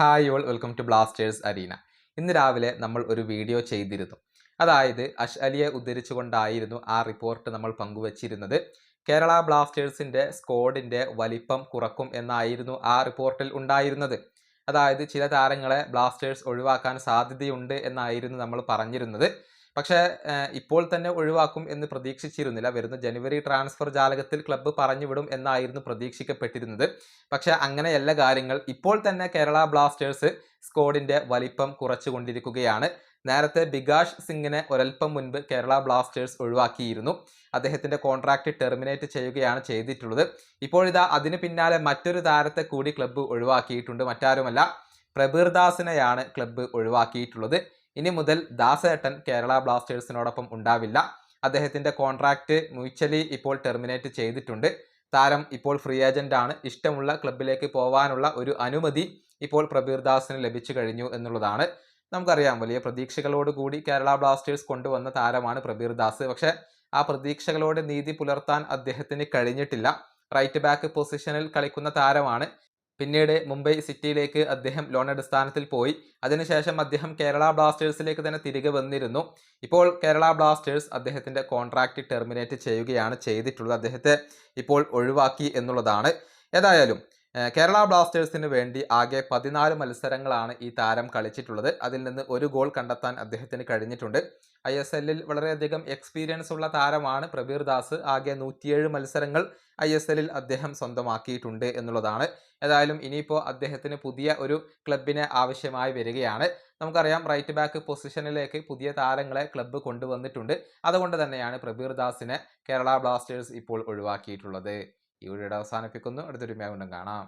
Hi all welcome to Blasters arena ഇന്ന് രാവിലെ നമ്മൾ ഒരു വീഡിയോ ചെയ്തിരുന്നു. അതായത് അഷ് അലിയെ ഉദ്ധരിച്ചുകൊണ്ടായിരുന്നു ആ റിപ്പോർട്ട് നമ്മൾ പങ്കുവച്ചിരുന്നത്. കേരള ബ്ലാസ്റ്റേഴ്സിന്റെ സ്ക്വാഡിന്റെ വലിപ്പം കുറക്കും എന്നായിരുന്നു ആ റിപ്പോർട്ടിൽ ഉണ്ടായിരുന്നത്. അതായത് ചില താരങ്ങളെ ബ്ലാസ്റ്റേഴ്സ് ഒഴിവാക്കാൻ സാധ്യതയുണ്ട് എന്നായിരുന്നു നമ്മൾ പറഞ്ഞിരുന്നത്. പക്ഷേ ഇപ്പോൾ തന്നെ ഒഴിവാക്കും എന്ന് പ്രതീക്ഷിച്ചിരുന്നില്ല. വരുന്ന ജനുവരി ട്രാൻസ്ഫർ ജാലകത്തിൽ ക്ലബ്ബ് പറഞ്ഞുവിടും എന്നായിരുന്നു പ്രതീക്ഷിക്കപ്പെട്ടിരുന്നത്. പക്ഷേ അങ്ങനെയല്ല കാര്യങ്ങൾ. ഇപ്പോൾ തന്നെ കേരള ബ്ലാസ്റ്റേഴ്സ് സ്ക്വാഡിന്റെ വലിപ്പം കുറച്ചുകൊണ്ടിരിക്കുകയാണ്. നേരത്തെ ബികാഷ് സിംഗിനെ ഒരൽപ്പം മുൻപ് കേരള ബ്ലാസ്റ്റേഴ്സ് ഒഴിവാക്കിയിരുന്നു. അദ്ദേഹത്തിന്റെ കോൺട്രാക്റ്റ് ടെർമിനേറ്റ് ചെയ്യുകയാണ് ചെയ്തിട്ടുള്ളത്. ഇപ്പോഴിതാ അതിന് പിന്നാലെ മറ്റൊരു താരത്തെ കൂടി ക്ലബ്ബ് ഒഴിവാക്കിയിട്ടുണ്ട്. മറ്റാരുമല്ല പ്രബീർദാസിനെയാണ് ക്ലബ്ബ് ഒഴിവാക്കിയിട്ടുള്ളത്. ഇനി മുതൽ ദാസേട്ടൻ കേരള ബ്ലാസ്റ്റേഴ്സിനോടൊപ്പം ഉണ്ടാവില്ല. അദ്ദേഹത്തിന്റെ കോൺട്രാക്റ്റ് മ്യൂച്വലി ഇപ്പോൾ ടെർമിനേറ്റ് ചെയ്തിട്ടുണ്ട്. താരം ഇപ്പോൾ ഫ്രീ ഏജന്റ് ആണ്. ഇഷ്ടമുള്ള ക്ലബിലേക്ക് പോകാനുള്ള ഒരു അനുമതി ഇപ്പോൾ പ്രബീർ ദാസിന് ലഭിച്ചു കഴിഞ്ഞു എന്നുള്ളതാണ്. നമുക്കറിയാം വലിയ പ്രതീക്ഷകളോടുകൂടി കേരള ബ്ലാസ്റ്റേഴ്സ് കൊണ്ടുവന്ന താരമാണ് പ്രബീർ ദാസ്. പക്ഷേ ആ പ്രതീക്ഷകളോട് നീതി പുലർത്താൻ അദ്ദേഹത്തിന് കഴിഞ്ഞിട്ടില്ല. റൈറ്റ് ബാക്ക് പൊസിഷനിൽ കളിക്കുന്ന താരമാണ് പിന്നീട് മുംബൈ സിറ്റിയിലേക്ക് അദ്ദേഹം ലോൺ അടിസ്ഥാനത്തിൽ പോയി. അതിനുശേഷം അദ്ദേഹം കേരള ബ്ലാസ്റ്റേഴ്സിലേക്ക് തന്നെ തിരികെ വന്നിരുന്നു. ഇപ്പോൾ കേരള ബ്ലാസ്റ്റേഴ്സ് അദ്ദേഹത്തിന്റെ കോൺട്രാക്റ്റ് ടെർമിനേറ്റ് ചെയ്യുകയാണ് ചെയ്തിട്ടുള്ളത്. അദ്ദേഹത്തെ ഇപ്പോൾ ഒഴിവാക്കി എന്നുള്ളതാണ്. ഏതായാലും കേരള ബ്ലാസ്റ്റേഴ്സിന് വേണ്ടി ആകെ പതിനാല് മത്സരങ്ങളാണ് ഈ താരം കളിച്ചിട്ടുള്ളത്. അതിൽ നിന്ന് ഒരു ഗോൾ കണ്ടെത്താൻ അദ്ദേഹത്തിന് കഴിഞ്ഞിട്ടുണ്ട്. ഐ എസ് എല്ലിൽ വളരെയധികം എക്സ്പീരിയൻസ് ഉള്ള താരമാണ് പ്രബീർ ദാസ്. ആകെ നൂറ്റിയേഴ് മത്സരങ്ങൾ ഐ എസ് എല്ലിൽ അദ്ദേഹം സ്വന്തമാക്കിയിട്ടുണ്ട് എന്നുള്ളതാണ്. ഏതായാലും ഇനിയിപ്പോൾ അദ്ദേഹത്തിന് പുതിയ ഒരു ക്ലബിനെ ആവശ്യമായി വരികയാണ്. നമുക്കറിയാം റൈറ്റ് ബാക്ക് പൊസിഷനിലേക്ക് പുതിയ താരങ്ങളെ ക്ലബ്ബ് കൊണ്ടുവന്നിട്ടുണ്ട്. അതുകൊണ്ട് തന്നെയാണ് പ്രബീർ ദാസിനെ കേരള ബ്ലാസ്റ്റേഴ്സ് ഇപ്പോൾ ഒഴിവാക്കിയിട്ടുള്ളത്. ഈ വീഡിയോ അവസാനിപ്പിക്കുന്നു. അടുത്തൊരു മേഖണ്ഡം കാണാം.